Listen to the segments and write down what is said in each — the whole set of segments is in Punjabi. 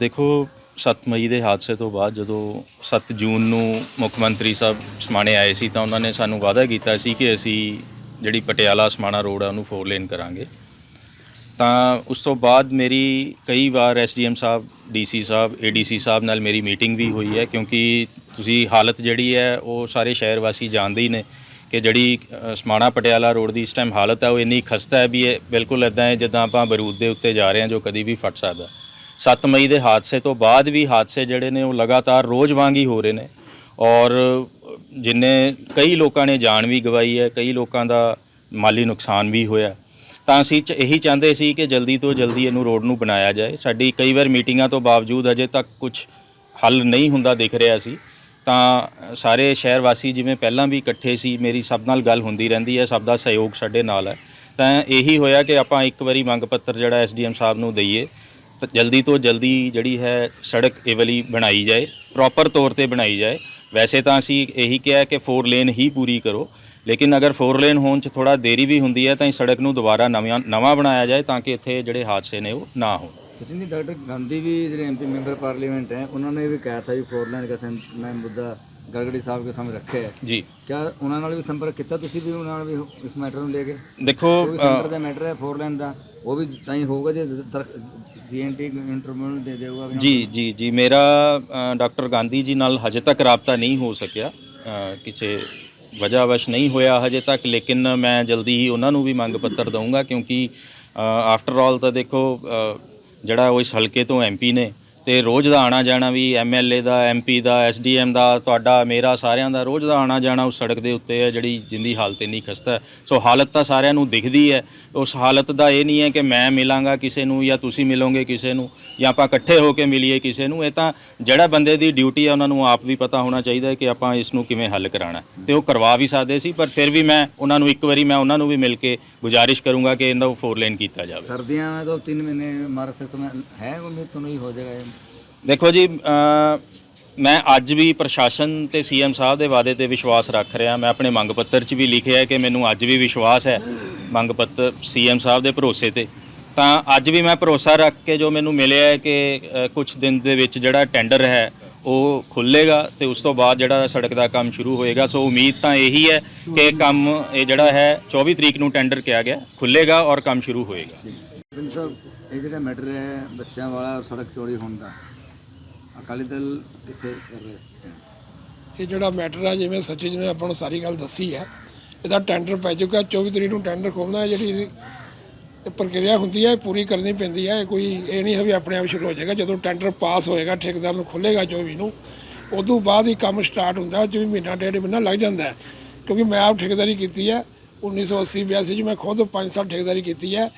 ਦੇਖੋ 7 ਮਈ ਦੇ ਹਾਦਸੇ ਤੋਂ ਬਾਅਦ ਜਦੋਂ 7 ਜੂਨ ਨੂੰ ਮੁੱਖ ਮੰਤਰੀ ਸਾਹਿਬ ਸਮਾਣੇ ਆਏ ਸੀ ਤਾਂ ਉਹਨਾਂ ਨੇ ਸਾਨੂੰ ਵਾਅਦਾ ਕੀਤਾ ਸੀ ਕਿ ਅਸੀਂ ਜਿਹੜੀ ਪਟਿਆਲਾ ਸਮਾਣਾ ਰੋਡ ਆ, ਉਹਨੂੰ ਫੋਰ ਲੇਨ ਕਰਾਂਗੇ। ਤਾਂ ਉਸ ਤੋਂ ਬਾਅਦ ਮੇਰੀ ਕਈ ਵਾਰ ਐਸਡੀਐਮ ਸਾਹਿਬ ਡੀਸੀ ਸਾਹਿਬ ਏਡੀਸੀ ਸਾਹਿਬ ਨਾਲ ਮੇਰੀ ਮੀਟਿੰਗ ਵੀ ਹੋਈ ਹੈ ਕਿਉਂਕਿ ਤੁਸੀਂ ਹਾਲਤ ਜਿਹੜੀ ਹੈ, ਉਹ ਸਾਰੇ ਸ਼ਹਿਰ ਵਾਸੀ ਜਾਣਦੇ ਹੀ ਨੇ ਕਿ ਜਿਹੜੀ ਸਮਾਣਾ ਪਟਿਆਲਾ ਰੋਡ ਦੀ ਇਸ ਟਾਈਮ ਹਾਲਤ ਹੈ ਉਹ ਇੰਨੀ ਖਸਤਾ ਹੈ ਵੀ ਇਹ ਬਿਲਕੁਲ ਇਦਾਂ ਹੈ ਜਿੱਦਾਂ ਆਪਾਂ ਬਰੂਦ ਦੇ ਉੱਤੇ ਜਾ ਰਹੇ ਹਾਂ ਜੋ ਕਦੀ ਵੀ ਫਟ ਸਕਦਾ। 7 ਮਈ ਦੇ ਹਾਦਸੇ ਤੋਂ ਬਾਅਦ ਵੀ ਹਾਦਸੇ ਜਿਹੜੇ ਨੇ ਉਹ ਲਗਾਤਾਰ ਰੋਜ਼ ਵਾਂਗ ਹੀ ਹੋ ਰਹੇ ਨੇ। ਔਰ ਜਿੰਨੇ ਕਈ ਲੋਕਾਂ ਨੇ ਜਾਨ ਵੀ ਗਵਾਈ ਹੈ, ਕਈ ਲੋਕਾਂ ਦਾ ਮਾਲੀ ਨੁਕਸਾਨ ਵੀ ਹੋਇਆ। ਤਾਂ ਅਸੀਂ ਇਹੀ ਚਾਹੁੰਦੇ ਸੀ ਕਿ ਜਲਦੀ ਤੋਂ ਜਲਦੀ ਇਹਨੂੰ ਰੋਡ ਨੂੰ ਬਣਾਇਆ ਜਾਏ। ਸਾਡੀ ਕਈ ਵਾਰ ਮੀਟਿੰਗਾਂ ਤੋਂ ਬਾਵਜੂਦ ਅਜੇ ਤੱਕ ਕੁਝ ਹੱਲ ਨਹੀਂ ਹੁੰਦਾ ਦਿਖ ਰਿਹਾ ਸੀ। ਤਾਂ ਸਾਰੇ ਸ਼ਹਿਰ ਵਾਸੀ ਜਿਵੇਂ ਪਹਿਲਾਂ ਵੀ ਇਕੱਠੇ ਸੀ, ਮੇਰੀ ਸਭ ਨਾਲ ਗੱਲ ਹੁੰਦੀ ਰਹਿੰਦੀ ਹੈ, ਸਭ ਦਾ ਸਹਿਯੋਗ ਸਾਡੇ ਨਾਲ ਹੈ। ਤਾਂ ਇਹੀ ਹੋਇਆ ਕਿ ਆਪਾਂ ਇੱਕ ਵਾਰੀ ਮੰਗ ਪੱਤਰ ਜਿਹੜਾ ਐਸਡੀਐਮ ਸਾਹਿਬ ਨੂੰ ਦਈਏ ਜਲਦੀ ਤੋਂ ਜਲਦੀ ਜਿਹੜੀ ਹੈ ਸੜਕ ਇਹ ਵਾਲੀ ਬਣਾਈ ਜਾਏ ਪ੍ਰੋਪਰ ਤੌਰ ਤੇ ਬਣਾਈ ਜਾਏ। ਵੈਸੇ ਤਾਂ ਅਸੀਂ ਇਹੀ ਕਿਹਾ ਕਿ ਫੋਰ ਲੇਨ ਹੀ ਪੂਰੀ ਕਰੋ ਲੇਕਿਨ ਅਗਰ ਫੋਰ ਲੇਨ ਹੋਣ 'ਚ ਥੋੜਾ ਦੇਰੀ ਵੀ ਹੁੰਦੀ ਹੈ ਤਾਂ ਇਹ ਸੜਕ ਨੂੰ ਦੁਬਾਰਾ ਨਵਾਂ ਨਵਾਂ ਬਣਾਇਆ ਜਾਏ ਤਾਂ ਕਿ ਇੱਥੇ ਜਿਹੜੇ ਹਾਦਸੇ ਨੇ ਉਹ ਨਾ ਹੋਣ। ਸਚਿਨ ਜੀ ਡਾਕਟਰ ਗਾਂਧੀ ਵੀ ਜਿਹੜੇ ਐਮਪੀ ਮੈਂਬਰ ਪਾਰਲੀਮੈਂਟ ਹੈ ਉਹਨਾਂ ਨੇ ਵੀ ਕਿਹਾ ਥਾ ਵੀ 4 ਲੇਨ ਦਾ ਮੈਂ ਮੁੱਦਾ ਗੜਗੜੀ ਸਾਹਿਬ ਦੇ ਸਾਹਮਣੇ ਰੱਖਿਆ ਹੈ। ਜੀ। ਕਿਆ ਉਹਨਾਂ ਨਾਲ ਵੀ ਸੰਪਰਕ ਕੀਤਾ ਤੁਸੀਂ ਵੀ ਉਹਨਾਂ ਨਾਲ ਵੀ ਇਸ ਮੈਟਰ ਨੂੰ ਲੈ ਕੇ? ਦੇਖੋ ਸੈਂਟਰ ਦਾ ਮੈਟਰ ਹੈ 4 ਲੇਨ ਦਾ? ਉਹ ਵੀ ਤਾਂ ਹੀ ਹੋਊਗਾ ਜੇ ਜੀਐਨਟੀ ਇੰਟਰਵਿਊ ਦੇ ਦੇਊਗਾ ਜੀ ਜੀ ਜੀ। ਮੇਰਾ ਡਾਕਟਰ ਗਾਂਧੀ ਜੀ ਨਾਲ ਹਜੇ ਤੱਕ ਰਾਬਤਾ ਨਹੀਂ ਹੋ ਸਕਿਆ। ਕਿਸੇ ਵਜ੍ਹਾਵਸ਼ ਨਹੀਂ ਹੋਇਆ ਹਜੇ ਤੱਕ ਲੇਕਿਨ ਮੈਂ ਜਲਦੀ ਹੀ ਉਹਨਾਂ ਨੂੰ ਵੀ ਮੰਗ ਪੱਤਰ ਦਊਂਗਾ ਕਿਉਂਕਿ ਆਫਟਰ ਆਲ ਤਾਂ ਦੇਖੋ ਜਿਹੜਾ ਉਹ ਇਸ ਹਲਕੇ ਤੋਂ ਐਮਪੀ ਨੇ ਤੇ ਰੋਜ਼ ਦਾ ਆਣਾ ਜਾਣਾ ਵੀ ਐਮਐਲਏ ਦਾ ਐਮਪੀ ਦਾ ਐਸਡੀਐਮ ਦਾ, ਤੁਹਾਡਾ, ਮੇਰਾ ਸਾਰਿਆਂ ਦਾ ਰੋਜ਼ ਦਾ ਆਣਾ ਜਾਣਾ ਉਸ ਸੜਕ ਦੇ ਉੱਤੇ ਹੈ, ਜਿਹੜੀ ਜਿੰਦੀ ਹਾਲਤ ਇੰਨੀ ਖਸਤਾ ਹੈ। ਸੋ ਹਾਲਤ ਤਾਂ ਸਾਰਿਆਂ ਨੂੰ ਦਿਖਦੀ ਹੈ। ਉਸ ਹਾਲਤ ਦਾ ਇਹ ਨਹੀਂ ਹੈ ਕਿ ਮੈਂ ਮਿਲਾਂਗਾ ਕਿਸੇ ਨੂੰ ਜਾਂ ਤੁਸੀਂ ਮਿਲੋਗੇ ਕਿਸੇ ਨੂੰ ਜਾਂ ਆਪਾਂ ਇਕੱਠੇ ਹੋ ਕੇ ਮਿਲੀਏ ਕਿਸੇ ਨੂੰ। ਇਹ ਤਾਂ ਜਿਹੜਾ ਬੰਦੇ ਦੀ ਡਿਊਟੀ ਹੈ, ਉਹਨਾਂ ਨੂੰ ਆਪ ਵੀ ਪਤਾ ਹੋਣਾ ਚਾਹੀਦਾ ਹੈ ਕਿ ਆਪਾਂ ਇਸ ਨੂੰ ਕਿਵੇਂ ਹੱਲ ਕਰਾਣਾ ਤੇ ਉਹ ਕਰਵਾ ਵੀ ਸਕਦੇ ਸੀ, ਪਰ ਫਿਰ ਵੀ ਮੈਂ ਉਹਨਾਂ ਨੂੰ ਇੱਕ ਵਾਰੀ ਮੈਂ ਉਹਨਾਂ ਨੂੰ ਵੀ ਮਿਲ ਕੇ ਗੁਜ਼ਾਰਿਸ਼ ਕਰੂੰਗਾ ਕਿ ਇਹਦਾ ਫੋਰ ਲੇਨ ਕੀਤਾ ਜਾਵੇ। ਸਰਦੀਆਂ ਵਿੱਚ ਤਾਂ ਮਹੀਨੇ ਮਾਰਸ ਤੱਕ ਹੈ ਉਮੀਦ ਤੋਂ ਨਹੀਂ ਹੋ ਜਾਏਗਾ ਦੇਖੋ ਜੀ ਮੈਂ ਅੱਜ ਵੀ ਪ੍ਰਸ਼ਾਸਨ ਤੇ ਸੀਐਮ ਸਾਹਿਬ ਦੇ ਵਾਅਦੇ ਤੇ ਵਿਸ਼ਵਾਸ ਰੱਖ ਰਿਹਾ। ਮੈਂ ਆਪਣੇ ਮੰਗ ਪੱਤਰ 'ਚ ਵੀ ਲਿਖਿਆ ਹੈ ਕਿ ਮੈਨੂੰ ਅੱਜ ਵੀ ਵਿਸ਼ਵਾਸ ਹੈ ਮੰਗ ਪੱਤਰ ਸੀਐਮ ਸਾਹਿਬ ਦੇ ਭਰੋਸੇ ਤੇ। ਤਾਂ ਅੱਜ ਵੀ ਮੈਂ ਭਰੋਸਾ ਰੱਖ ਕੇ ਜੋ ਮੈਨੂੰ ਮਿਲਿਆ ਹੈ ਕਿ ਕੁਝ ਦਿਨ ਦੇ ਵਿੱਚ ਜਿਹੜਾ ਟੈਂਡਰ ਹੈ ਉਹ ਖੁੱਲੇਗਾ ਤੇ ਉਸ ਤੋਂ ਬਾਅਦ ਜਿਹੜਾ ਸੜਕ ਦਾ ਕੰਮ ਸ਼ੁਰੂ ਹੋਏਗਾ। ਸੋ ਉਮੀਦ ਤਾਂ ਇਹੀ ਹੈ ਕਿ ਇਹ ਕੰਮ ਇਹ ਜਿਹੜਾ ਹੈ 24 ਤਰੀਕ ਨੂੰ ਟੈਂਡਰ ਕਿਹਾ ਗਿਆ ਖੁੱਲੇਗਾ ਔਰ ਕੰਮ ਸ਼ੁਰੂ ਹੋਏਗਾ। ਇਹ ਜਿਹੜਾ ਮੈਟਰ ਹੈ ਬੱਚਿਆਂ ਵਾਲਾ ਸੜਕ ਚੋਰੀ ਹੋਣ ਦਾ ਅਕਾਲੀ ਦਲ ਕਿੱਥੇ ਇਹ ਜਿਹੜਾ ਮੈਟਰ ਆ, ਜਿਵੇਂ ਸਚਿਨ ਜੀ ਨੇ ਆਪਾਂ ਨੂੰ ਸਾਰੀ ਗੱਲ ਦੱਸੀ ਹੈ ਇਹਦਾ ਟੈਂਡਰ ਪੈ ਚੁੱਕਾ 24 ਤਰੀਕ ਨੂੰ ਟੈਂਡਰ ਖੋਲਣਾ ਹੈ, ਜਿਹੜੀ ਇਹ ਪ੍ਰਕਿਰਿਆ ਹੁੰਦੀ ਹੈ ਇਹ ਪੂਰੀ ਕਰਨੀ ਪੈਂਦੀ ਹੈ ਇਹ ਕੋਈ ਇਹ ਨਹੀਂ ਹੈ ਵੀ ਆਪਣੇ ਆਪ ਸ਼ੁਰੂ ਹੋ ਜਾਏਗਾ, ਜਦੋਂ ਟੈਂਡਰ ਪਾਸ ਹੋਏਗਾ, ਠੇਕੇਦਾਰ ਨੂੰ ਖੁੱਲੇਗਾ 24 ਨੂੰ, ਉਦੋਂ ਬਾਅਦ ਹੀ ਕੰਮ ਸਟਾਰਟ ਹੁੰਦਾ ਜਿਵੇਂ ਮਹੀਨਾ, ਡੇਢ ਮਹੀਨਾ ਲੱਗ ਜਾਂਦਾ ਹੈ। ਕਿਉਂਕਿ ਮੈਂ ਆਪ ਠੇਕੇਦਾਰੀ ਕੀਤੀ ਹੈ 1980 82 ਚ ਮੈਂ ਖੁਦ 5 ਸਾਲ ਠੇਕੇਦਾਰੀ ਕੀਤੀ ਹੈ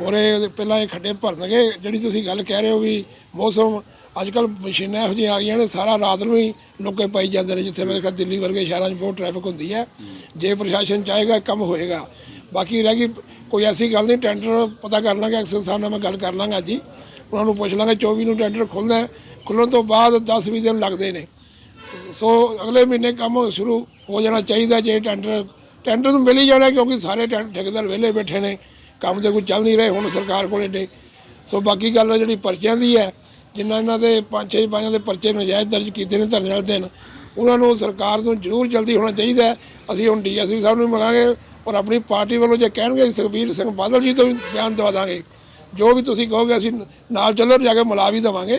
ਔਰ ਇਹ ਪਹਿਲਾਂ ਇਹ ਖੱਡੇ ਭਰਨਗੇ, ਜਿਹੜੀ ਤੁਸੀਂ ਗੱਲ ਕਹਿ ਰਹੇ ਹੋ ਵੀ ਮੌਸਮ ਅੱਜ ਕੱਲ ਮਸ਼ੀਨਾਂ ਇਹੋ ਜਿਹੀਆਂ ਆ ਗਈਆਂ ਨੇ, ਸਾਰਾ ਰਾਤ ਨੂੰ ਹੀ ਲੋਕੇ ਪਾਈ ਜਾਂਦੇ ਨੇ, ਜਿੱਥੇ ਮੈਂ ਕਿਹਾ ਦਿੱਲੀ ਵਰਗੇ ਸ਼ਹਿਰਾਂ 'ਚ ਬਹੁਤ ਟ੍ਰੈਫਿਕ ਹੁੰਦੀ ਹੈ। ਜੇ ਪ੍ਰਸ਼ਾਸਨ ਚਾਹੇਗਾ ਕੰਮ ਹੋਏਗਾ। ਬਾਕੀ ਰਹਿ ਗਈ, ਕੋਈ ਐਸੀ ਗੱਲ ਨਹੀਂ, ਟੈਂਡਰ ਪਤਾ ਕਰ ਲਾਂਗੇ ਐਕਸਲ ਸਾਹਿਬ ਨਾਲ ਮੈਂ ਗੱਲ ਕਰ ਲਾਂਗਾ ਜੀ। ਉਹਨਾਂ ਨੂੰ ਪੁੱਛ ਲਾਂਗੇ 24 ਨੂੰ ਟੈਂਡਰ ਖੁੱਲਦਾ ਹੈ ਖੁੱਲਣ ਤੋਂ ਬਾਅਦ 10-20 ਦਿਨ ਲੱਗਦੇ ਨੇ। ਸੋ ਅਗਲੇ ਮਹੀਨੇ ਕੰਮ ਸ਼ੁਰੂ ਹੋ ਜਾਣਾ ਚਾਹੀਦਾ, ਜੇ ਟੈਂਡਰ ਟੈਂਡਰ ਨੂੰ ਮਿਲ ਹੀ ਜਾਣਾ, ਕਿਉਂਕਿ ਸਾਰੇ ਟੈ- ਠੇਕੇਦਾਰ ਵਿਹਲੇ ਬੈਠੇ ਨੇ। ਕੰਮ ਤੇ ਕੋਈ ਚੱਲ ਨਹੀਂ ਰਹੇ, ਹੁਣ ਸਰਕਾਰ ਕੋਲ ਏਡੇ। ਸੋ ਬਾਕੀ ਗੱਲ ਜਿਹੜੀ ਪਰਚਿਆਂ ਦੀ ਹੈ ਜਿਨ੍ਹਾਂ ਇਹਨਾਂ ਦੇ ਪੰਜ ਛੇ ਪੰਜਾਂ ਦੇ ਪਰਚੇ ਨਜਾਇਜ਼ ਦਰਜ ਕੀਤੇ ਨੇ ਧਰਨੇ ਵਾਲੇ ਦਿਨ, ਉਹਨਾਂ ਨੂੰ ਸਰਕਾਰ ਤੋਂ ਜ਼ਰੂਰ ਜਲਦੀ ਹੋਣਾ ਚਾਹੀਦਾ ਅਸੀਂ ਹੁਣ ਡੀਐਸਪੀ ਸਾਹਿਬ ਨੂੰ ਮਿਲਾਂਗੇ ਔਰ ਆਪਣੀ ਪਾਰਟੀ ਵੱਲੋਂ ਜੇ ਕਹਿਣਗੇ ਸੁਖਬੀਰ ਸਿੰਘ ਬਾਦਲ ਜੀ ਤੋਂ ਵੀ ਬਿਆਨ ਦਵਾ ਦਾਂਗੇ। ਜੋ ਵੀ ਤੁਸੀਂ ਕਹੋਗੇ, ਅਸੀਂ ਨਾਲ ਚੱਲੋ, ਜਾ ਕੇ ਮਿਲਾ ਵੀ ਦੇਵਾਂਗੇ।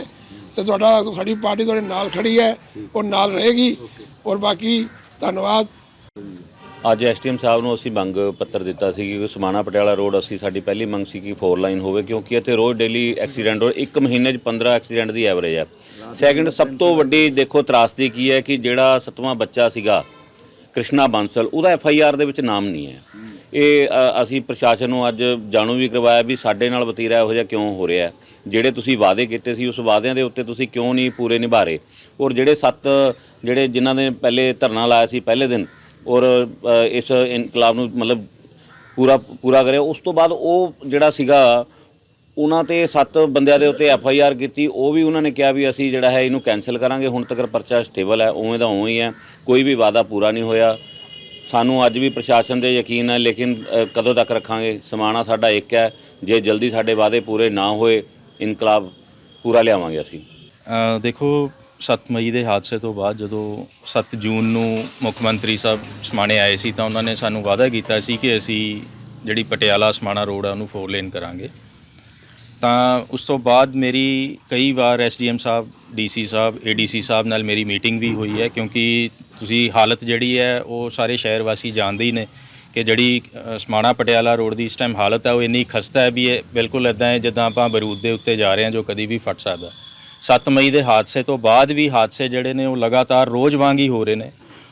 ਤੇ ਤੁਹਾਡਾ, ਸਾਡੀ ਪਾਰਟੀ ਤੁਹਾਡੇ ਨਾਲ ਖੜੀ ਹੈ ਔਰ ਨਾਲ ਰਹੇਗੀ। ਔਰ ਬਾਕੀ ਧੰਨਵਾਦ। ਅੱਜ ਐਸਟੀਐਮ ਸਾਹਿਬ ਨੂੰ ਅਸੀਂ ਮੰਗ ਪੱਤਰ ਦਿੱਤਾ ਸੀ ਕਿ ਸਮਾਣਾ ਪਟਿਆਲਾ ਰੋਡ ਅਸੀਂ ਸਾਡੀ ਪਹਿਲੀ ਮੰਗ ਸੀ ਕਿ 4 ਲਾਈਨ ਹੋਵੇ, ਕਿਉਂਕਿ ਇੱਥੇ ਰੋਜ਼ ਡੇਲੀ ਐਕਸੀਡੈਂਟ ਹੋ ਇੱਕ ਮਹੀਨੇ 'ਚ 15 ਐਕਸੀਡੈਂਟ ਦੀ ਐਵਰੇਜ ਹੈ। ਸੈਕਿੰਡ ਸਭ ਤੋਂ ਵੱਡੀ ਦੇਖੋ ਤਰਾਸਦੀ ਕੀ ਹੈ ਕਿ ਜਿਹੜਾ ਸੱਤਵਾਂ ਬੱਚਾ ਸੀਗਾ, ਕ੍ਰਿਸ਼ਨਾ ਬਾਂਸਲ, ਉਹਦਾ ਐਫ ਆਈ ਆਰ ਦੇ ਵਿੱਚ ਨਾਮ ਨਹੀਂ ਹੈ। ਇਹ ਅਸੀਂ ਪ੍ਰਸ਼ਾਸਨ ਨੂੰ ਅੱਜ ਜਾਣੂ ਵੀ ਕਰਵਾਇਆ ਵੀ ਸਾਡੇ ਨਾਲ ਵਤੀਰਾ ਇਹੋ ਜਿਹਾ ਕਿਉਂ ਹੋ ਰਿਹਾ ਜਿਹੜੇ ਤੁਸੀਂ ਵਾਅਦੇ ਕੀਤੇ ਸੀ, ਉਸ ਵਾਅਦਿਆਂ ਦੇ ਉੱਤੇ ਤੁਸੀਂ ਕਿਉਂ ਨਹੀਂ ਪੂਰੇ ਨਿਭਾ ਰਹੇ ਔਰ ਜਿਹੜੇ ਸੱਤ, ਜਿਹੜੇ ਜਿਨ੍ਹਾਂ ਨੇ ਪਹਿਲੇ ਧਰਨਾ ਲਾਇਆ ਸੀ, ਪਹਿਲੇ ਦਿਨ ਔਰ ਇਸ ਇਨਕਲਾਬ ਨੂੰ ਮਤਲਬ ਪੂਰਾ ਪੂਰਾ ਕਰਿਆ। ਉਸ ਤੋਂ ਬਾਅਦ ਉਹ ਜਿਹੜਾ ਸੀਗਾ, ਉਹਨਾਂ ਤੇ ਸੱਤ ਬੰਦਿਆਂ ਦੇ ਉੱਤੇ ਐਫ ਆਈ ਆਰ ਕੀਤੀ। ਉਹ ਵੀ ਉਹਨਾਂ ਨੇ ਕਿਹਾ ਵੀ ਅਸੀਂ ਜਿਹੜਾ ਹੈ ਇਹਨੂੰ ਕੈਨਸਲ ਕਰਾਂਗੇ। ਹੁਣ ਤੱਕ ਪਰਚਾ ਸਟੇਬਲ ਹੈ, ਉਵੇਂ ਦਾ ਉਵੇਂ ਹੀ ਹੈ। ਕੋਈ ਵੀ ਵਾਅਦਾ ਪੂਰਾ ਨਹੀਂ ਹੋਇਆ। ਸਾਨੂੰ ਅੱਜ ਵੀ ਪ੍ਰਸ਼ਾਸਨ ਦੇ ਯਕੀਨ ਹੈ, ਲੇਕਿਨ ਕਦੋਂ ਤੱਕ ਰੱਖਾਂਗੇ? ਸਮਾਣਾ ਸਾਡਾ ਇੱਕ ਹੈ। ਜੇ ਜਲਦੀ ਸਾਡੇ ਵਾਅਦੇ ਪੂਰੇ ਨਾ ਹੋਏ, ਇਨਕਲਾਬ ਪੂਰਾ ਲਿਆਵਾਂਗੇ ਅਸੀਂ। ਦੇਖੋ 7 ਮਈ ਦੇ ਹਾਦਸੇ ਤੋਂ ਬਾਅਦ ਜਦੋਂ 7 ਜੂਨ ਨੂੰ ਮੁੱਖ ਮੰਤਰੀ ਸਾਹਿਬ ਸਮਾਣੇ ਆਏ ਸੀ ਤਾਂ ਉਹਨਾਂ ਨੇ ਸਾਨੂੰ ਵਾਅਦਾ ਕੀਤਾ ਸੀ ਕਿ ਅਸੀਂ ਜਿਹੜੀ ਪਟਿਆਲਾ ਸਮਾਣਾ ਰੋਡ ਆ ਉਹਨੂੰ ਫੋਰ ਲੇਨ ਕਰਾਂਗੇ। ਤਾਂ ਉਸ ਤੋਂ ਬਾਅਦ ਮੇਰੀ ਕਈ ਵਾਰ ਐਸਡੀਐਮ ਸਾਹਿਬ ਡੀਸੀ ਸਾਹਿਬ ਏਡੀਸੀ ਸਾਹਿਬ ਨਾਲ ਮੇਰੀ ਮੀਟਿੰਗ ਵੀ ਹੋਈ ਹੈ ਕਿਉਂਕਿ ਤੁਸੀਂ ਹਾਲਤ ਜਿਹੜੀ ਹੈ ਉਹ ਸਾਰੇ ਸ਼ਹਿਰ ਵਾਸੀ ਜਾਣਦੇ ਹੀ ਨੇ ਕਿ ਜਿਹੜੀ ਸਮਾਣਾ ਪਟਿਆਲਾ ਰੋਡ ਦੀ ਇਸ ਟਾਈਮ ਹਾਲਤ ਹੈ ਉਹ ਇੰਨੀ ਖਸਤਾ ਹੈ ਵੀ ਇਹ ਬਿਲਕੁਲ ਇਦਾਂ ਹੈ ਜਿੱਦਾਂ ਆਪਾਂ ਬਰੂਦ ਦੇ ਉੱਤੇ ਜਾ ਰਹੇ ਹਾਂ ਜੋ ਕਦੀ ਵੀ ਫਟ ਸਕਦਾ। 7 ਮਈ ਦੇ ਹਾਦਸੇ ਤੋਂ ਬਾਅਦ ਵੀ ਹਾਦਸੇ ਜਿਹੜੇ ਨੇ ਉਹ ਲਗਾਤਾਰ ਰੋਜ਼ ਵਾਂਗ ਹੀ ਹੋ ਰਹੇ ਨੇ।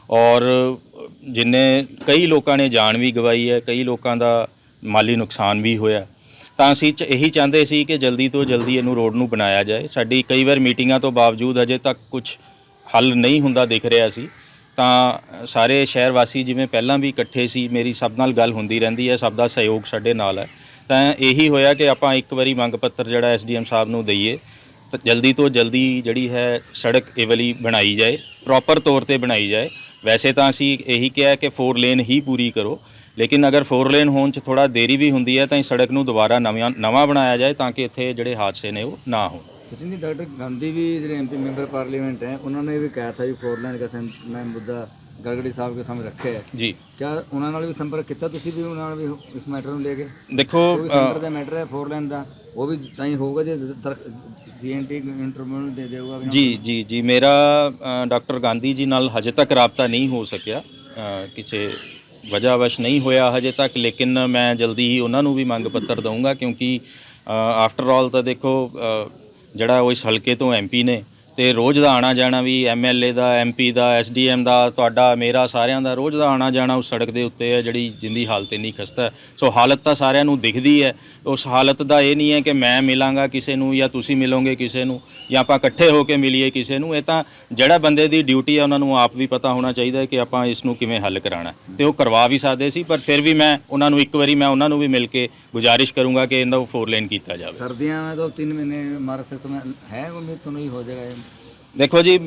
ਔਰ ਜਿੰਨੇ ਕਈ ਲੋਕਾਂ ਨੇ ਜਾਨ ਵੀ ਗਵਾਈ ਹੈ, ਕਈ ਲੋਕਾਂ ਦਾ ਮਾਲੀ ਨੁਕਸਾਨ ਵੀ ਹੋਇਆ। ਤਾਂ ਅਸੀਂ ਚ ਇਹੀ ਚਾਹੁੰਦੇ ਸੀ ਕਿ ਜਲਦੀ ਤੋਂ ਜਲਦੀ ਇਹਨੂੰ ਰੋਡ ਨੂੰ ਬਣਾਇਆ ਜਾਏ। ਸਾਡੀ ਕਈ ਵਾਰ ਮੀਟਿੰਗਾਂ ਤੋਂ ਬਾਵਜੂਦ ਅਜੇ ਤੱਕ ਕੁਝ ਹੱਲ ਨਹੀਂ ਹੁੰਦਾ ਦਿਖ ਰਿਹਾ ਸੀ। ਤਾਂ ਸਾਰੇ ਸ਼ਹਿਰ ਵਾਸੀ ਜਿਵੇਂ ਪਹਿਲਾਂ ਵੀ ਇਕੱਠੇ ਸੀ, ਮੇਰੀ ਸਭ ਨਾਲ ਗੱਲ ਹੁੰਦੀ ਰਹਿੰਦੀ ਹੈ, ਸਭ ਦਾ ਸਹਿਯੋਗ ਸਾਡੇ ਨਾਲ ਹੈ। ਤਾਂ ਇਹੀ ਹੋਇਆ ਕਿ ਆਪਾਂ ਇੱਕ ਵਾਰੀ ਮੰਗ ਪੱਤਰ ਜਿਹੜਾ ਐਸਡੀਐਮ ਸਾਹਿਬ ਨੂੰ ਦਈਏ। ਤਾਂ ਜਲਦੀ ਤੋਂ ਜਲਦੀ ਜਿਹੜੀ ਹੈ ਸੜਕ ਇਹ ਵਾਲੀ ਬਣਾਈ ਜਾਏ ਪ੍ਰੋਪਰ ਤੌਰ ਤੇ ਬਣਾਈ ਜਾਏ ਵੈਸੇ ਤਾਂ ਅਸੀਂ ਇਹੀ ਕਿਹਾ ਕਿ 4 ਲੇਨ ਹੀ ਪੂਰੀ ਕਰੋ ਲੇਕਿਨ ਅਗਰ 4 ਲੇਨ ਹੋਣ 'ਚ ਥੋੜਾ ਦੇਰੀ ਵੀ ਹੁੰਦੀ ਹੈ ਤਾਂ ਇਸ ਸੜਕ ਨੂੰ ਦੁਬਾਰਾ ਨਵਾਂ ਨਵਾਂ ਬਣਾਇਆ ਜਾਏ ਤਾਂ ਕਿ ਇੱਥੇ ਜਿਹੜੇ ਹਾਦਸੇ ਨੇ ਉਹ ਨਾ ਹੋਣ सचिन जी डॉक्टर गांधी भी ਜਿਹੜੇ एमपी मेंबर पार्लियामेंट हैं उन्होंने भी कहा था भी फोर लाइन का मैं मुद्दा गड़गड़ी साहब के सामने रखे है ਜੀ क्या ਉਹਨਾਂ ਨਾਲ ਵੀ ਸੰਪਰਕ ਕੀਤਾ ਤੁਸੀਂ ਵੀ ਉਹਨਾਂ ਨਾਲ ਵੀ ਇਸ ਮੈਟਰ ਨੂੰ ਲੈ ਕੇ ਦੇਖੋ ਕੋਈ ਸੈਂਟਰ ਦਾ ਮੈਟਰ ਹੈ ਫੋਰ ਲਾਈਨ ਦਾ ਉਹ ਵੀ ਤਾਂ ਹੀ ਹੋਊਗਾ ਜੇ ਜੀਐਨਟੀ ਇੰਟਰਵਿਊ ਦੇ ਦੇਊਗਾ ਜੀ ਜੀ ਜੀ ਮੇਰਾ ਡਾਕਟਰ ਗਾਂਧੀ ਜੀ ਨਾਲ ਹਜੇ ਤੱਕ ਰਾਬਤਾ ਨਹੀਂ ਹੋ ਸਕਿਆ। ਕਿਸੇ ਵਜ੍ਹਾਵਸ਼ ਨਹੀਂ ਹੋਇਆ ਹਜੇ ਤੱਕ ਲੇਕਿਨ ਮੈਂ ਜਲਦੀ ਹੀ ਉਹਨਾਂ ਨੂੰ ਵੀ ਮੰਗ ਪੱਤਰ ਦਊਂਗਾ ਕਿਉਂਕਿ ਆਫਟਰ ਆਲ ਤਾਂ ਦੇਖੋ ਜਿਹੜਾ ਉਹ ਇਸ ਹਲਕੇ ਤੋਂ ਐਮਪੀ ਨੇ ਤੇ ਰੋਜ਼ ਦਾ ਆਣਾ ਜਾਣਾ ਵੀ ਐਮਐਲਏ ਦਾ ਐਮਪੀ ਦਾ ਐਸਡੀਐਮ ਦਾ, ਤੁਹਾਡਾ, ਮੇਰਾ ਸਾਰਿਆਂ ਦਾ ਰੋਜ਼ ਦਾ ਆਣਾ ਜਾਣਾ ਉਸ ਸੜਕ ਦੇ ਉੱਤੇ ਹੈ, ਜਿਹੜੀ ਜਿੰਦੀ ਹਾਲਤ ਇੰਨੀ ਖਸਤਾ ਸੋ ਹਾਲਤ ਤਾਂ ਸਾਰਿਆਂ ਨੂੰ ਦਿਖਦੀ ਹੈ। ਉਸ ਹਾਲਤ ਦਾ ਇਹ ਨਹੀਂ ਹੈ ਕਿ ਮੈਂ ਮਿਲਾਂਗਾ ਕਿਸੇ ਨੂੰ ਜਾਂ ਤੁਸੀਂ ਮਿਲੋਗੇ ਕਿਸੇ ਨੂੰ ਜਾਂ ਆਪਾਂ ਇਕੱਠੇ ਹੋ ਕੇ ਮਿਲੀਏ ਕਿਸੇ ਨੂੰ। ਇਹ ਤਾਂ ਜਿਹੜਾ ਬੰਦੇ ਦੀ ਡਿਊਟੀ ਹੈ, ਉਹਨਾਂ ਨੂੰ ਆਪ ਵੀ ਪਤਾ ਹੋਣਾ ਚਾਹੀਦਾ ਹੈ ਕਿ ਆਪਾਂ ਇਸ ਨੂੰ ਕਿਵੇਂ ਹੱਲ ਕਰਾਣਾ ਤੇ ਉਹ ਕਰਵਾ ਵੀ ਸਕਦੇ ਸੀ, ਪਰ ਫਿਰ ਵੀ ਮੈਂ ਉਹਨਾਂ ਨੂੰ ਇੱਕ ਵਾਰੀ ਮੈਂ ਉਹਨਾਂ ਨੂੰ ਵੀ ਮਿਲ ਕੇ ਗੁਜ਼ਾਰਿਸ਼ ਕਰੂੰਗਾ ਕਿ ਇਹਦਾ ਫੋਰ ਲੇਨ ਕੀਤਾ ਜਾਵੇ। ਸਰਦੀਆਂ ਵਿੱਚ ਤਾਂ 3 ਮਹੀਨੇ ਮਾਰਚ ਤੱਕ ਹੈ ਉਮੀਦ ਤੋਂ ਨਹੀਂ ਹੋ ਜਾਏਗਾ ਦੇਖੋ ਜੀ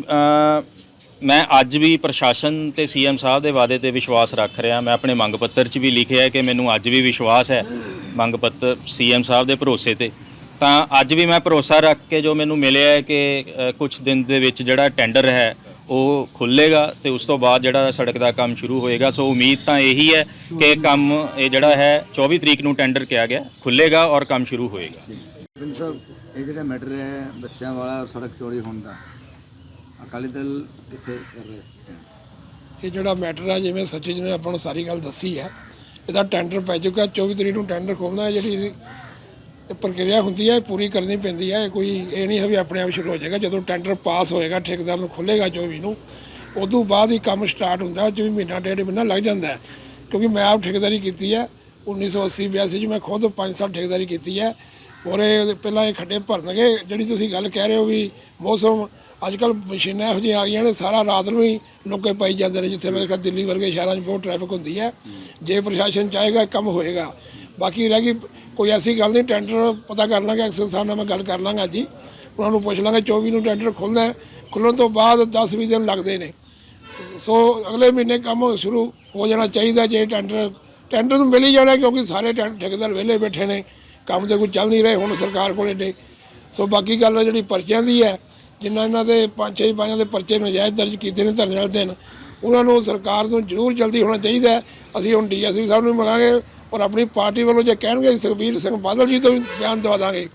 ਮੈਂ ਅੱਜ ਵੀ ਪ੍ਰਸ਼ਾਸਨ ਤੇ ਸੀਐਮ ਸਾਹਿਬ ਦੇ ਵਾਅਦੇ ਤੇ ਵਿਸ਼ਵਾਸ ਰੱਖ ਰਿਹਾ। ਮੈਂ ਆਪਣੇ ਮੰਗ ਪੱਤਰ 'ਚ ਵੀ ਲਿਖਿਆ ਹੈ ਕਿ ਮੈਨੂੰ ਅੱਜ ਵੀ ਵਿਸ਼ਵਾਸ ਹੈ ਮੰਗ ਪੱਤਰ ਸੀਐਮ ਸਾਹਿਬ ਦੇ ਭਰੋਸੇ ਤੇ। ਤਾਂ ਅੱਜ ਵੀ ਮੈਂ ਭਰੋਸਾ ਰੱਖ ਕੇ ਜੋ ਮੈਨੂੰ ਮਿਲਿਆ ਹੈ ਕਿ ਕੁਝ ਦਿਨ ਦੇ ਵਿੱਚ ਜਿਹੜਾ ਟੈਂਡਰ ਹੈ, ਉਹ ਖੁੱਲੇਗਾ ਤੇ ਉਸ ਤੋਂ ਬਾਅਦ ਜਿਹੜਾ ਸੜਕ ਦਾ ਕੰਮ ਸ਼ੁਰੂ ਹੋਏਗਾ। ਸੋ ਉਮੀਦ ਤਾਂ ਇਹੀ ਹੈ ਕਿ ਕੰਮ ਇਹ ਜਿਹੜਾ ਹੈ 24 ਤਰੀਕ ਨੂੰ ਟੈਂਡਰ ਕਿਹਾ ਗਿਆ ਖੁੱਲੇਗਾ ਔਰ ਕੰਮ ਸ਼ੁਰੂ ਹੋਏਗਾ। ਪਿੰਡ ਸਾਹਿਬ, ਇਹ ਜਿਹੜਾ ਮੈਟਰ ਹੈ ਬੱਚਿਆਂ ਵਾਲਾ ਸੜਕ ਚੋਰੀ ਹੋਣ ਦਾ ਅਕਾਲੀ ਦਲ ਕਿੱਥੇ ਇਹ ਜਿਹੜਾ ਮੈਟਰ ਆ, ਜਿਵੇਂ ਸਚਿਨ ਜੀ ਨੇ ਆਪਾਂ ਨੂੰ ਸਾਰੀ ਗੱਲ ਦੱਸੀ ਹੈ ਇਹਦਾ ਟੈਂਡਰ ਪੈ ਚੁੱਕਾ 24 ਤਰੀਕ ਨੂੰ ਟੈਂਡਰ ਖੋਲਣਾ ਹੈ ਜਿਹੜੀ ਇਹ ਪ੍ਰਕਿਰਿਆ ਹੁੰਦੀ ਹੈ ਇਹ ਪੂਰੀ ਕਰਨੀ ਪੈਂਦੀ ਹੈ ਇਹ ਕੋਈ ਇਹ ਨਹੀਂ ਹੈ ਵੀ ਆਪਣੇ ਆਪ ਸ਼ੁਰੂ ਹੋ ਜਾਏਗਾ, ਜਦੋਂ ਟੈਂਡਰ ਪਾਸ ਹੋਏਗਾ, ਠੇਕੇਦਾਰ ਨੂੰ ਖੁੱਲੇਗਾ 24 ਨੂੰ, ਉਦੋਂ ਬਾਅਦ ਹੀ ਕੰਮ ਸਟਾਰਟ ਹੁੰਦਾ, ਉਹ 'ਚ ਵੀ ਮਹੀਨਾ, ਡੇਢ ਮਹੀਨਾ ਲੱਗ ਜਾਂਦਾ ਹੈ। ਕਿਉਂਕਿ ਮੈਂ ਆਪ ਠੇਕੇਦਾਰੀ ਕੀਤੀ ਹੈ 1980 82 ਚ ਮੈਂ ਖੁਦ 5 ਸਾਲ ਠੇਕੇਦਾਰੀ ਕੀਤੀ ਹੈ ਔਰ ਇਹ ਪਹਿਲਾਂ ਇਹ ਖੱਡੇ ਭਰਨਗੇ, ਜਿਹੜੀ ਤੁਸੀਂ ਗੱਲ ਕਹਿ ਰਹੇ ਹੋ ਵੀ ਮੌਸਮ ਅੱਜ ਕੱਲ ਮਸ਼ੀਨਾਂ ਇਹੋ ਜਿਹੀਆਂ ਆ ਗਈਆਂ ਨੇ, ਸਾਰਾ ਰਾਤ ਨੂੰ ਹੀ ਲੋਕੇ ਪਾਈ ਜਾਂਦੇ ਨੇ, ਜਿੱਥੇ ਮੈਂ ਕਿਹਾ ਦਿੱਲੀ ਵਰਗੇ ਸ਼ਹਿਰਾਂ 'ਚ ਬਹੁਤ ਟ੍ਰੈਫਿਕ ਹੁੰਦੀ ਹੈ। ਜੇ ਪ੍ਰਸ਼ਾਸਨ ਚਾਹੇਗਾ ਕੰਮ ਹੋਏਗਾ। ਬਾਕੀ ਰਹਿ ਗਈ ਕੋਈ ਐਸੀ ਗੱਲ ਨਹੀਂ, ਟੈਂਡਰ ਪਤਾ ਕਰ ਲਾਂਗੇ ਐਕਸਲ ਸਾਹਿਬ ਨਾਲ ਮੈਂ ਗੱਲ ਕਰ ਲਾਂਗਾ ਜੀ। ਉਹਨਾਂ ਨੂੰ ਪੁੱਛ ਲਾਂਗੇ 24 ਨੂੰ ਟੈਂਡਰ ਖੁੱਲਦਾ ਹੈ ਖੁੱਲਣ ਤੋਂ ਬਾਅਦ 10-20 ਦਿਨ ਲੱਗਦੇ ਨੇ। ਸੋ ਅਗਲੇ ਮਹੀਨੇ ਕੰਮ ਸ਼ੁਰੂ ਹੋ ਜਾਣਾ ਚਾਹੀਦਾ, ਜੇ ਟੈਂਡਰ ਟੈਂਡਰ ਨੂੰ ਮਿਲ ਹੀ ਜਾਣਾ, ਕਿਉਂਕਿ ਸਾਰੇ ਟੈਂ- ਠੇਕੇਦਾਰ ਵਿਹਲੇ ਬੈਠੇ ਨੇ। ਕੰਮ ਤੇ ਕੋਈ ਚੱਲ ਨਹੀਂ ਰਹੇ, ਹੁਣ ਸਰਕਾਰ ਕੋਲ ਏਡੇ। ਸੋ ਬਾਕੀ ਗੱਲ ਜਿਹੜੀ ਪਰਚਿਆਂ ਦੀ ਹੈ ਜਿਨ੍ਹਾਂ ਇਹਨਾਂ ਦੇ ਪੰਜ ਛੇ ਪੰਜਾਂ ਦੇ ਪਰਚੇ ਨਜਾਇਜ਼ ਦਰਜ ਕੀਤੇ ਨੇ ਧਰਨੇ ਵਾਲੇ ਦਿਨ ਉਹਨਾਂ ਨੂੰ ਸਰਕਾਰ ਨੂੰ ਜ਼ਰੂਰ ਜਲਦੀ ਹੋਣਾ ਚਾਹੀਦਾ ਹੈ। ਅਸੀਂ ਹੁਣ ਡੀਐਸਪੀ ਸਾਹਿਬ ਨੂੰ ਮੰਗਾਂਗੇ ਔਰ ਆਪਣੀ ਪਾਰਟੀ ਵੱਲੋਂ ਜੇ ਕਹਿਣਗੇ ਸੁਖਬੀਰ ਸਿੰਘ ਬਾਦਲ ਜੀ ਤੋਂ ਵੀ ਬਿਆਨ ਦਵਾ ਦਾਂਗੇ।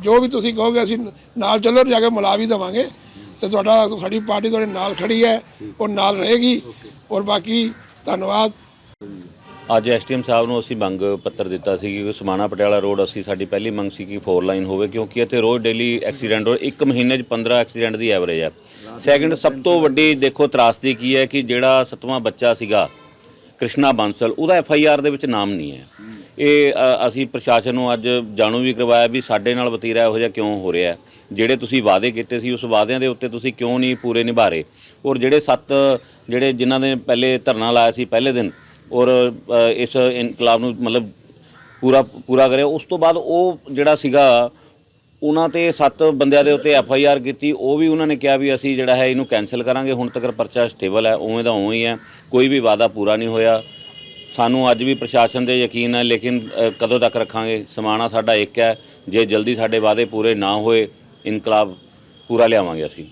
ਜੋ ਵੀ ਤੁਸੀਂ ਕਹੋਗੇ ਅਸੀਂ ਨਾਲ ਚੱਲੋ ਜਾ ਕੇ ਮਿਲਾ ਵੀ ਦੇਵਾਂਗੇ। ਤੇ ਤੁਹਾਡਾ ਸਾਡੀ ਪਾਰਟੀ ਤੁਹਾਡੇ ਨਾਲ ਖੜੀ ਹੈ ਉਹ ਨਾਲ ਰਹੇਗੀ। ਔਰ ਬਾਕੀ ਧੰਨਵਾਦ। ਅੱਜ ਐਸਟੀਐਮ ਸਾਹਿਬ ਨੂੰ ਅਸੀਂ ਮੰਗ ਪੱਤਰ ਦਿੱਤਾ ਸੀ ਕਿ ਸਮਾਣਾ ਪਟਿਆਲਾ ਰੋਡ ਅਸੀਂ ਸਾਡੀ ਪਹਿਲੀ ਮੰਗ ਸੀ ਕਿ ਫੋਰ ਲਾਈਨ ਹੋਵੇ, ਕਿਉਂਕਿ ਇੱਥੇ ਰੋਜ਼ ਡੇਲੀ ਐਕਸੀਡੈਂਟ ਹੋ ਇੱਕ ਮਹੀਨੇ 'ਚ 15 ਐਕਸੀਡੈਂਟ ਦੀ ਐਵਰੇਜ ਹੈ। ਸੈਕਿੰਡ ਸਭ ਤੋਂ ਵੱਡੀ ਦੇਖੋ ਤਰਾਸਦੀ ਕੀ ਹੈ ਕਿ ਜਿਹੜਾ ਸੱਤਵਾਂ ਬੱਚਾ ਸੀਗਾ, ਕ੍ਰਿਸ਼ਨਾ ਬਾਂਸਲ, ਉਹਦਾ ਐਫ ਆਈ ਆਰ ਦੇ ਵਿੱਚ ਨਾਮ ਨਹੀਂ ਹੈ। ਇਹ ਅਸੀਂ ਪ੍ਰਸ਼ਾਸਨ ਨੂੰ ਅੱਜ ਜਾਣੂ ਵੀ ਕਰਵਾਇਆ ਵੀ ਸਾਡੇ ਨਾਲ ਵਤੀਰਾ ਇਹੋ ਜਿਹਾ ਕਿਉਂ ਹੋ ਰਿਹਾ ਜਿਹੜੇ ਤੁਸੀਂ ਵਾਅਦੇ ਕੀਤੇ ਸੀ, ਉਸ ਵਾਅਦਿਆਂ ਦੇ ਉੱਤੇ ਤੁਸੀਂ ਕਿਉਂ ਨਹੀਂ ਪੂਰੇ ਨਿਭਾ ਰਹੇ ਔਰ ਜਿਹੜੇ ਸੱਤ, ਜਿਹੜੇ ਜਿਨ੍ਹਾਂ ਨੇ ਪਹਿਲੇ ਧਰਨਾ ਲਾਇਆ ਸੀ, ਪਹਿਲੇ ਦਿਨ ਔਰ ਇਸ ਇਨਕਲਾਬ ਨੂੰ ਮਤਲਬ ਪੂਰਾ ਪੂਰਾ ਕਰਿਆ। ਉਸ ਤੋਂ ਬਾਅਦ ਉਹ ਜਿਹੜਾ ਸੀਗਾ, ਉਹਨਾਂ ਤੇ ਸੱਤ ਬੰਦਿਆਂ ਦੇ ਉੱਤੇ ਐਫ ਆਈ ਆਰ ਕੀਤੀ। ਉਹ ਵੀ ਉਹਨਾਂ ਨੇ ਕਿਹਾ ਵੀ ਅਸੀਂ ਜਿਹੜਾ ਹੈ ਇਹਨੂੰ ਕੈਨਸਲ ਕਰਾਂਗੇ। ਹੁਣ ਤੱਕ ਪਰਚਾ ਸਟੇਬਲ ਹੈ, ਉਵੇਂ ਦਾ ਉਵੇਂ ਹੀ ਹੈ। ਕੋਈ ਵੀ ਵਾਅਦਾ ਪੂਰਾ ਨਹੀਂ ਹੋਇਆ। ਸਾਨੂੰ ਅੱਜ ਵੀ ਪ੍ਰਸ਼ਾਸਨ ਦੇ ਯਕੀਨ ਹੈ, ਲੇਕਿਨ ਕਦੋਂ ਤੱਕ ਰੱਖਾਂਗੇ? ਸਮਾਣਾ ਸਾਡਾ ਇੱਕ ਹੈ। ਜੇ ਜਲਦੀ ਸਾਡੇ ਵਾਅਦੇ ਪੂਰੇ ਨਾ ਹੋਏ, ਇਨਕਲਾਬ ਪੂਰਾ ਲਿਆਵਾਂਗੇ ਅਸੀਂ।